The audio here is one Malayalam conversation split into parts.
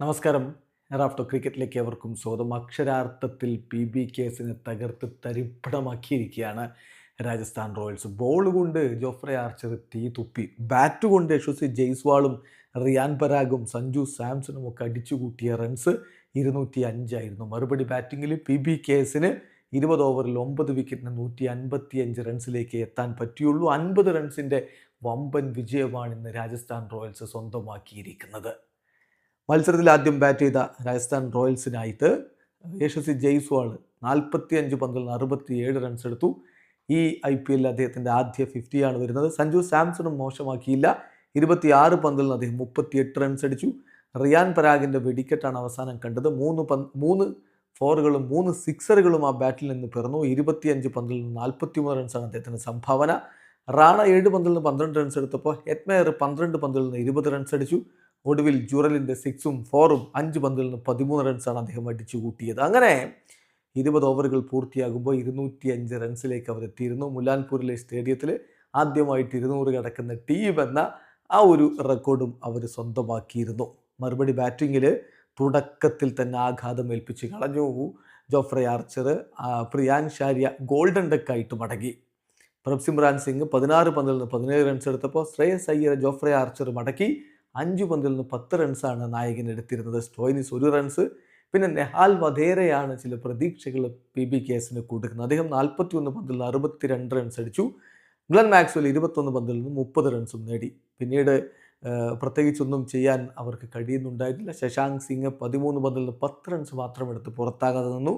നമസ്കാരം. റാഫ്റ്റോ ക്രിക്കറ്റിലേക്ക് അവർക്കും സ്വന്തം അക്ഷരാർത്ഥത്തിൽ പി ബി കേസിനെ തകർത്ത് തരിപ്പടമാക്കിയിരിക്കുകയാണ് രാജസ്ഥാൻ റോയൽസ്. ബോൾ കൊണ്ട് ജോഫ്രെ ആർച്ചർ തീ തുപ്പി. ബാറ്റ് കൊണ്ട് യശസ്വി ജയ്സ്വാളും റിയാൻ പരാഗും സഞ്ജു സാംസണും ഒക്കെ അടിച്ചുകൂട്ടിയ റൺസ് ഇരുന്നൂറ്റി അഞ്ചായിരുന്നു മറുപടി ബാറ്റിങ്ങിൽ പി ബി കേസിന് ഇരുപത് ഓവറിൽ ഒമ്പത് വിക്കറ്റിന് നൂറ്റി അൻപത്തി അഞ്ച് റൺസിലേക്ക് എത്താൻ പറ്റിയുള്ളൂ. അൻപത് റൺസിന്റെ വമ്പൻ വിജയമാണ് ഇന്ന് രാജസ്ഥാൻ റോയൽസ് സ്വന്തമാക്കിയിരിക്കുന്നത്. മത്സരത്തിൽ ആദ്യം ബാറ്റ് ചെയ്ത രാജസ്ഥാൻ റോയൽസിനായിട്ട് യശസ്വി ജയ്സ്വാൾ നാൽപ്പത്തി അഞ്ച് പന്തിൽ നിന്ന് അറുപത്തി ഏഴ് റൺസ് എടുത്തു. ഈ ഐ പി എല്ലിൽ അദ്ദേഹത്തിന്റെ ആദ്യ ഫിഫ്റ്റിയാണ് വരുന്നത്. സഞ്ജു സാംസണും മോശമാക്കിയില്ല. ഇരുപത്തിയാറ് പന്തിൽ നിന്ന് അദ്ദേഹം മുപ്പത്തിയെട്ട് റൺസ് അടിച്ചു. റിയാൻ പരാഗിന്റെ വെടിക്കെട്ടാണ് അവസാനം കണ്ടത്. മൂന്ന് പന്ത് മൂന്ന് ഫോറുകളും മൂന്ന് സിക്സറുകളും ആ ബാറ്റിൽ നിന്ന് പിറന്നു. ഇരുപത്തിയഞ്ച് പന്തിൽ നിന്ന് നാൽപ്പത്തിമൂന്ന് റൺസാണ് അദ്ദേഹത്തിന്റെ സംഭാവന. റാണ ഏഴ് പന്തിൽ നിന്ന് പന്ത്രണ്ട് റൺസ് എടുത്തപ്പോൾ ഹെറ്റ്മെയർ പന്ത്രണ്ട് പന്തിൽ നിന്ന് ഇരുപത് റൺസ് അടിച്ചു. ഒടുവിൽ ജുറലിന്റെ സിക്സും ഫോറും അഞ്ച് പന്തിൽ നിന്ന് പതിമൂന്ന് റൺസാണ് അദ്ദേഹം അടിച്ചു കൂട്ടിയത് അങ്ങനെ ഇരുപത് ഓവറുകൾ പൂർത്തിയാകുമ്പോൾ ഇരുന്നൂറ്റി അഞ്ച് റൺസിലേക്ക് അവർ എത്തിയിരുന്നു. മുലാൻപൂരിലെ സ്റ്റേഡിയത്തിൽ ആദ്യമായിട്ട് ഇരുന്നൂറ് കടക്കുന്ന ടീം എന്ന ആ ഒരു റെക്കോർഡും അവർ സ്വന്തമാക്കിയിരുന്നു. മറുപടി ബാറ്റിങ്ങിൽ തുടക്കത്തിൽ തന്നെ ആഘാതം ഏൽപ്പിച്ച് കളഞ്ഞു. Jofra Archer Priyansh Arya golden ഡെക്കായിട്ട് മടങ്ങി. പ്രഭ്സിമ്രാൻ സിംഗ് പതിനാറ് പന്തിൽ നിന്ന് പതിനേഴ് റൺസ് എടുത്തപ്പോൾ ശ്രേയസ് അയ്യർ ജോഫ്രെ ആർച്ചർ മടക്കി. അഞ്ച് പന്തിൽ നിന്ന് പത്ത് റൺസാണ് നായകൻ എടുത്തിരുന്നത്. സ്റ്റോയിനിസ് ഒരു റൺസ്. പിന്നെ നെഹാൽ വധേരയാണ് ചില പ്രതീക്ഷകൾ പി ബി കേസിന് കൊടുക്കുന്നത്. അദ്ദേഹം നാൽപ്പത്തി ഒന്ന് പന്തിൽ നിന്ന് അറുപത്തി രണ്ട് റൺസ് അടിച്ചു. ഗ്ലൻ മാക്സ്വൽ ഇരുപത്തൊന്ന് പന്തിൽ നിന്ന് മുപ്പത് റൺസും നേടി. പിന്നീട് പ്രത്യേകിച്ചൊന്നും ചെയ്യാൻ അവർക്ക് കഴിയുന്നുണ്ടായിരുന്നില്ല. ശശാങ്ക് സിംഗ് പതിമൂന്ന് പന്തിൽ നിന്ന് പത്ത് റൺസ് മാത്രം എടുത്ത് പുറത്താകാതെ നിന്നു.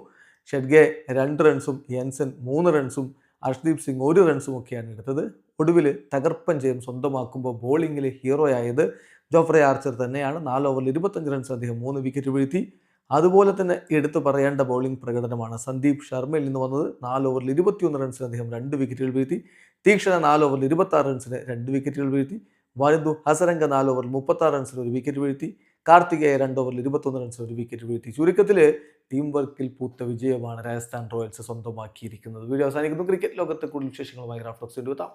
ഷെഡ്ഗെ രണ്ട് റൺസും യൻസൻ മൂന്ന് റൺസും അർഷ്ദീപ് സിംഗ് ഒരു റൺസും ഒക്കെയാണ് എടുത്തത്. ഒടുവിൽ തകർപ്പൻ ജയം സ്വന്തമാക്കുമ്പോൾ ബോളിങ്ങിൽ ഹീറോയായത് ജോഫ്രെ ആർച്ചർ തന്നെയാണ് നാല് ഓവറിൽ ഇരുപത്തഞ്ച് റൺസ് അദ്ദേഹം മൂന്ന് വിക്കറ്റ് വീഴ്ത്തി. അതുപോലെ തന്നെ എടുത്തു പറയേണ്ട ബൗളിംഗ് പ്രകടനമാണ്. സന്ദീപ് ശർമ്മയിൽ നിന്ന് വന്നത് നാല് ഓവറിൽ ഇരുപത്തിയൊന്ന് റൺസിന് അദ്ദേഹം രണ്ട് വിക്കറ്റുകൾ വീഴ്ത്തി. തീക്ഷണ നാല് ഓവറിൽ ഇരുപത്താറ് റൺസിന് രണ്ട് വിക്കറ്റുകൾ വീഴ്ത്തി. വലുതു ഹസരംഗ നാല് ഓവറിൽ മുപ്പത്താറ് റൺസിന് ഒരു വിക്കറ്റ് വീഴ്ത്തി. കാർത്തികേയ രണ്ട് ഓവറിൽ ഇരുപത്തൊന്ന് റൺസിന് ഒരു വിക്കറ്റ് വീഴ്ത്തി. ചുരുക്കത്തിൽ ടീം വർക്കിൽ പൂത്ത വിജയമാണ് രാജസ്ഥാൻ റോയൽസ് സ്വന്തമാക്കിയിരിക്കുന്നത്. വീഡിയോ അവസാനിക്കുന്നു. ക്രിക്കറ്റ് ലോകത്തെ കൂടുതൽ വിശേഷങ്ങളുമായി റാഫ്റ്റോക്സ് എത്താം